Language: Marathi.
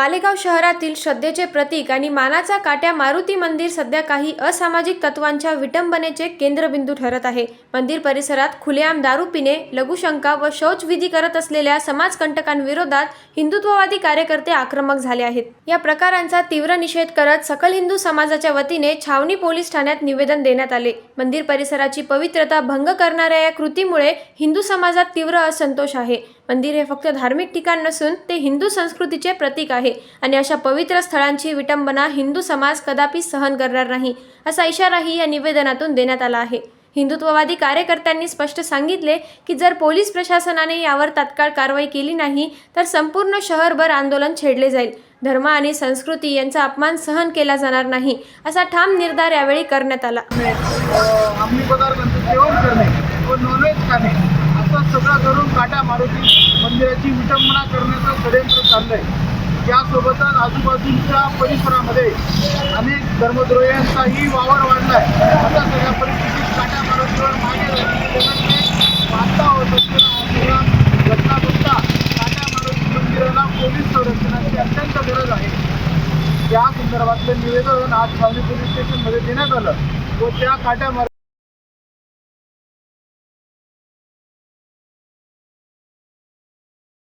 मालेगाव शहरातील श्रद्धेचे प्रतीक आणि मानाचा काट्या मारुती मंदिर सध्या काही असामाजिक तत्वांच्या विटंबनेचे केंद्रबिंदू ठरत आहे. मंदिर परिसरात खुलेआम दारू पिणे लघुशंका व शौचविधी करत असलेल्या समाजकंटकांविरोधात हिंदुत्ववादी कार्यकर्ते आक्रमक झाले आहेत. या प्रकारांचा तीव्र निषेध करत सकल हिंदू समाजाच्या वतीने छावणी पोलीस ठाण्यात निवेदन देण्यात आले. मंदिर परिसराची पवित्रता भंग करणाऱ्या या कृतीमुळे हिंदू समाजात तीव्र असंतोष आहे. मंदिर हे फक्त धार्मिक ठिकाण नसून ते हिंदू संस्कृतीचे प्रतीक आहे. आणि अशा पवित्र स्थळांची विटंबना हिंदू समाज कदापि सहन करणार नाही असा इशाराही या निवेदनातून देण्यात आला आहे. हिंदुत्ववादी कार्यकर्त्यांनी स्पष्ट सांगितले की जर पोलीस प्रशासनाने यावर तात्काळ कारवाई केली नाही तर संपूर्ण शहरभर आंदोलन छेडले जाईल. धर्म आणि संस्कृती यांचा अपमान सहन केला जाणार नाही असा ठाम निर्धार यावेळी करण्यात आला. करणे, सगळं करून काट्या मारुती मंदिराची विटंबना करण्याचं षडयंत्र चाललंय. यासोबतच आजूबाजूच्या परिसरामध्ये अनेक धर्मद्रोह्यांचाही वावर वाढलाय. आता सगळ्या परिस्थितीत काटा मारुतीवर मागे लागलेले होत असलेला घटना बघता काट्या मारुती मंदिराला पोलीस संरक्षणाची अत्यंत गरज आहे. या संदर्भातलं निवेदन आज छावणी पोलीस स्टेशनमध्ये देण्यात आलं. व त्या काट्या